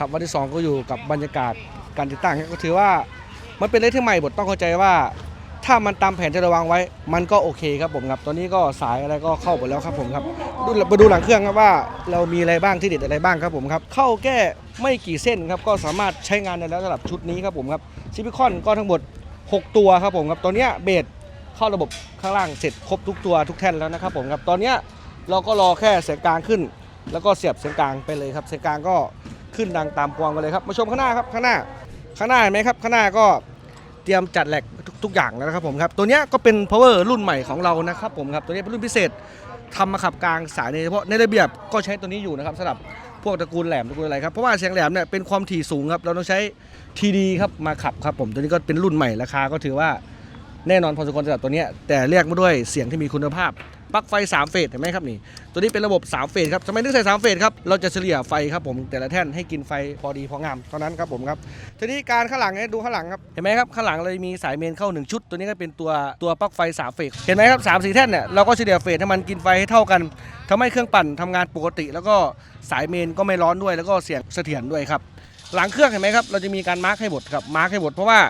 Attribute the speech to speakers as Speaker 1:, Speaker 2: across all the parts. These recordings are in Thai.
Speaker 1: ครับวันที่ 2 ก็อยู่กับบรรยากาศการติดตั้งก็ถือว่ามันเป็นเรื่องที่ใหม่บทต้องเข้าใจว่า ถ้ามันตามแผนที่เราวางไว้ มันก็โอเคครับผมครับตอนนี้ก็สายอะไรก็เข้าหมดแล้วครับผมครับดูมาดูหลังเครื่องครับว่า เรามีอะไรบ้างที่เด็ดอะไรบ้างครับผมครับเข้าแก้ไม่กี่เส้นครับก็สามารถใช้งานได้แล้วสำหรับชุดนี้ครับผมครับซิลิคอนก็ทั้งหมด 6 ตัวครับผมครับตอนนี้เบสเข้าระบบข้างล่างเสร็จครบทุกตัวทุกแท่นแล้วนะครับผมครับตอนนี้เราก็รอแค่เสียงกลางขึ้น แล้วก็เสียบเสียงกลางไปเลยครับเสียงกลางก็ ขึ้นดังตามกวางกันเลยครับ มาชมข้างหน้าครับข้างหน้าข้างหน้าเห็นไหมครับข้างหน้าก็เตรียมจัดแหลกทุกทุกอย่างแล้วนะครับผมครับตัวนี้ก็เป็น power รุ่นใหม่ของเรานะครับผมครับตัวนี้เป็นรุ่นพิเศษทำมาขับกลางสายในเฉพาะในระเบียบก็ใช้ตัวนี้อยู่นะครับสำหรับพวกตระกูลแหลมตระกูลอะไรครับเพราะว่าเสียงแหลมเนี่ยเป็นความถี่สูงครับเราต้องใช้ทีดีครับมาขับครับผมตัวนี้ก็เป็นรุ่นใหม่ราคาก็ถือว่า แน่นอนพอสมควรสำหรับตัวนี้แต่เรียกมาด้วยเสียงที่มีคุณภาพปลั๊กไฟ 3 เฟสเห็นไหมครับนี่ตัวนี้เป็นระบบ 3 เฟสครับทำไมถึงใส่3เฟสครับเราจะเฉลี่ยไฟครับผมแต่ละแท่นให้กินไฟพอดีพองามเท่านั้นครับผมครับทีนี้การข้างหลังเนี่ยดูข้างหลังครับเห็นไหมครับข้างหลังเลยมีสายเมนเข้า 1 ชุด ตัวนี้ก็เป็นตัวตัวปลั๊กไฟ 3 เฟสเห็นไหมครับสามสี่แท่นเนี่ยเราก็เฉลี่ยเฟสให้มันกินไฟให้เท่ากันทำให้เครื่องปั่นทำงานปกติ แล้วก็สายเมนก็ไม่ร้อนด้วย แล้วก็เสียงเสถียรด้วยครับหลังเครื่องเห็นไหมครับเราจะมีการมาร์คให้หมดครับมาร์คให้หมดเพราะว่า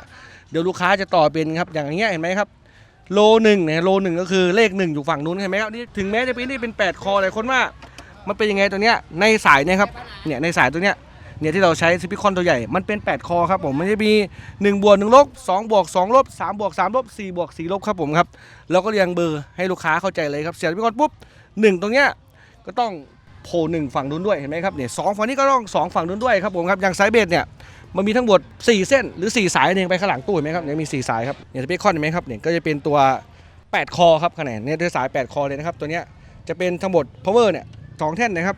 Speaker 1: เดี๋ยวลูกค้าจะต่อเป็นครับอย่างเงี้ยเห็นไหมครับโลหนึ่งเนี่ยโลหนึ่งก็คือเลขหนึ่งอยู่ฝั่งนู้นเห็นไหมครับนี่ถึงแม้จะเป็นนี่เป็น8คอหลายคนว่ามันเป็นยังไงตัวเนี้ยในสายเนี่ยครับเนี่ยในสายตัวเนี้ยเนี่ยที่เราใช้ซิปิคอนตัวใหญ่ มันเป็น 8 คอครับผมมันจะมี1บวก1ลบ2บวก2ลบ3บวก3ลบ4บวก4ลบครับผมครับเราก็เรียงเบอร์ให้ลูกค้าเข้าใจเลยครับเสียบซิปิคอนปุ๊บหนึ่งตรงเนี้ยก็ต้องโผล่หนึ่งฝั่งนู้นด้วยเห็นไหมครับเนี่ยสองฝั่งนี้ก็ต้องสองฝั่งนู้นด้วยครับผมครับอย่างสายเบสเนี่ย มันมีทั้งหมด 4 เส้นหรือ 4 สายเองไปข้างหลังตู้เห็นไหมครับเนี่ยมี 4 สายครับเนี่ยสเปคคอนเห็นไหมครับเนี่ยก็จะเป็นตัว 8 คอครับขนาดเนี่ยด้วยสาย 8 คอเลยนะครับตัวเนี้ยจะเป็นทั้งหมด power เนี่ยสองแท่นนะครับ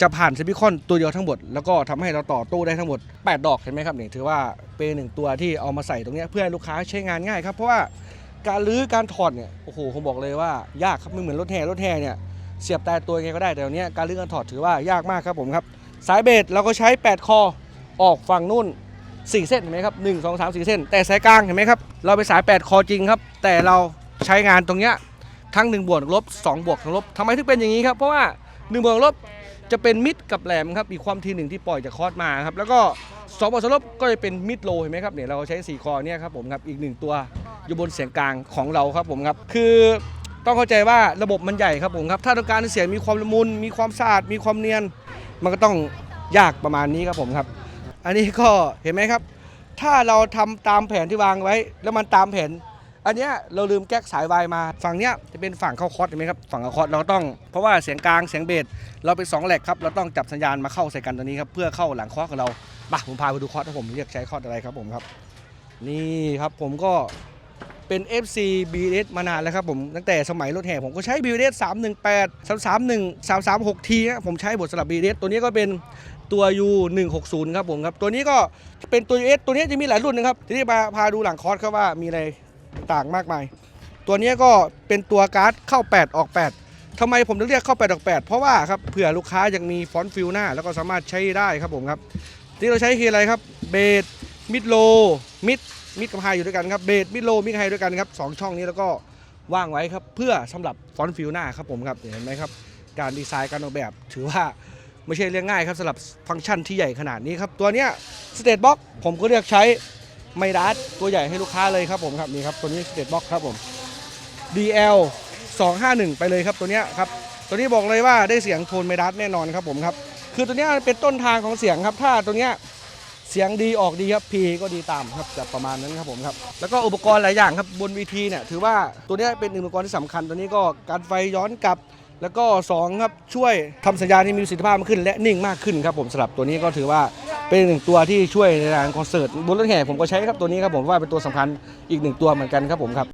Speaker 1: จะผ่านสปิคอนตัวเดียวทั้งหมด แล้วก็ทำให้เราต่อตู้ได้ทั้งหมด 8 ดอกเห็นไหมครับเนี่ยถือว่าเป็นหนึ่งตัวที่เอามาใส่ตรงเนี้ยเพื่อให้ลูกค้าใช้งานง่ายครับ เพราะว่าการรื้อการถอดเนี่ยโอ้โหผมบอกเลยว่ายากครับไม่เหมือนรถแห่รถแห่เนี่ยเสียบตายตัวยังไงก็ได้แต่ตัวเนี้ยการรื้อการถอดถือว่ายากมากครับผมครับสายเบสเราก็ใช้ 8 คอ ออกฝั่งนู่น 4 เส้นเห็นไหมครับ 1 2 3 4 เส้น แต่สายกลางเห็นไหมครับ เราไปสาย 8 คอจริงครับ แต่เราใช้งานตรงเนี้ยทั้ง 1 บวกลบ2บวกลบทำไมถึงเป็นอย่างนี้ครับ เพราะว่า 1 บวกลบจะเป็นมิดกับแหลมครับ อีกความทีหนึ่งที่ปล่อยจากคอร์สมาครับ แล้วก็2บวกลบก็จะเป็นมิดโลเห็นไหมครับเนี่ยเราใช้ 4 คอเนี่ยครับผมครับ อีก 1 ตัวอยู่บนเสียงกลางของเราครับผมครับ คือต้องเข้าใจว่าระบบมันใหญ่ครับผมครับ ถ้าต้องการเสียงมีความละมุน มีความสะอาด มีความเนียน มันก็ต้องยากประมาณนี้ครับผมครับ อันนี้ก็เห็นไหมครับ ถ้าเราทำตามแผนที่วางไว้ แล้วมันตามแผน อันเนี้ยเราลืมแก๊กสายวายมา ฝั่งเนี้ยจะเป็นฝั่งเข้าคอร์สเห็นไหมครับ ฝั่งเข้าคอร์สเราต้อง เพราะว่าเสียงกลางเสียงเบสเราเป็นสองแหลกครับ เราต้องจับสัญญาณมาเข้าใส่กันตัวนี้ครับ เพื่อเข้าหลังคอร์สของเรามาผมพาไปดูคอร์สที่ผมเรียกใช้คอร์สอะไรครับผมครับ นี่ครับผมก็ เป็น FC BS มานานแล้วครับผมตั้งแต่สมัยรถแห่ผมก็ใช้ BS 318 331 336ทีนะผมใช้บทสลับ BS ตัวนี้ก็เป็นตัว U 160ครับผมครับตัวนี้ก็เป็นตัว US ตัวนี้จะมีหลายรุ่นนะครับทีนี้พาพาดูหลังคอร์สครับว่ามีอะไรต่างมากมาย ตัวนี้ก็เป็นตัวการ์ดเข้า 8 ออก 8ทำไมผมถึงเรียกเข้า 8 ออก 8 เพราะว่าครับเผื่อลูกค้ายังมีฟอนต์ฟิลหน้า แล้วก็สามารถใช้ได้ครับผมครับที่เราใช้คืออะไรครับเบสมิดโลมิด มิดกับไฮอยู่ด้วยกันครับเบสมิดโลมิดไฮด้วยกันครับสองช่องนี้แล้วก็ว่างไว้ครับเพื่อสำหรับฟอนต์ฟิลหน้าครับผมครับเห็นไหมครับการดีไซน์การออกแบบ ถือว่าไม่ใช่เรื่องง่ายครับสำหรับฟังก์ชันที่ใหญ่ขนาดนี้ครับตัวเนี้ยสเตตบ็อกผมก็เลือกใช้ไมดัสตัวใหญ่ให้ลูกค้าเลยครับผมครับนี่ครับตัวนี้สเตตบ็อกครับผม DL 251 ไปเลยครับตัวเนี้ยครับตัวนี้บอกเลยว่าได้เสียงโทนไมดัสแน่นอนครับผมครับคือตัวเนี้ยเป็นต้นทางของเสียงครับถ้าตัวเนี้ย เสียงดีออกดีครับพีก็ดีตามครับจะประมาณนั้นครับผมครับแล้วก็อุปกรณ์หลายอย่างครับบนวีทีเนี่ยถือว่าตัวนี้เป็นอุปกรณ์ที่สำคัญตัวนี้ก็การไฟย้อนกลับ แล้วก็สองครับช่วยทำสัญญาณให้มีประสิทธิภาพมากขึ้น และนิ่งมากขึ้นครับผมสำหรับตัวนี้ก็ถือว่าเป็นหนึ่งตัวที่ช่วยในงานคอนเสิร์ตบนรถแห่ผมก็ใช้ครับตัวนี้ครับผมว่าเป็นตัวสำคัญอีกหนึ่งตัวเหมือนกันครับผมครับ